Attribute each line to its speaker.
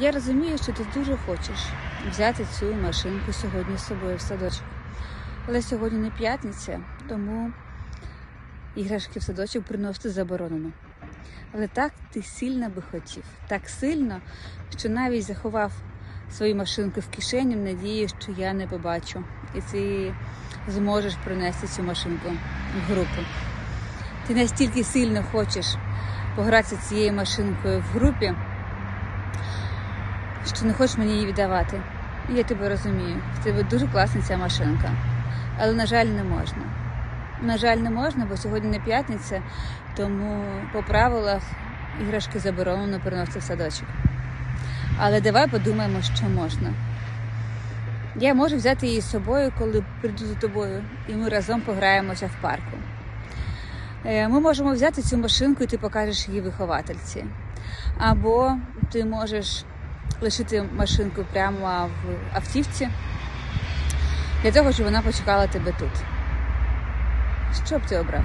Speaker 1: Я розумію, що ти дуже хочеш взяти цю машинку сьогодні з собою в садочок. Але сьогодні не п'ятниця, тому іграшки в садочок приносити заборонено. Але так ти сильно би хотів, так сильно, що навіть заховав свою машинку в кишені в надії, що я не побачу. І ти зможеш принести цю машинку в групу. Ти настільки сильно хочеш погратися цією машинкою в групі, що не хочеш мені її віддавати. Я тебе розумію. В тебе дуже класна ця машинка. Але, на жаль, не можна. На жаль, не можна, бо сьогодні не п'ятниця, тому по правилах іграшки заборонено приносити в садочок. Але давай подумаємо, що можна. Я можу взяти її з собою, коли прийду за тобою, і ми разом пограємося в парку. Е, Ми можемо взяти цю машинку і ти покажеш її виховательці. Або ти можеш лишити машинку прямо в автівці для того, щоб вона почекала тебе тут. Що б ти обрав?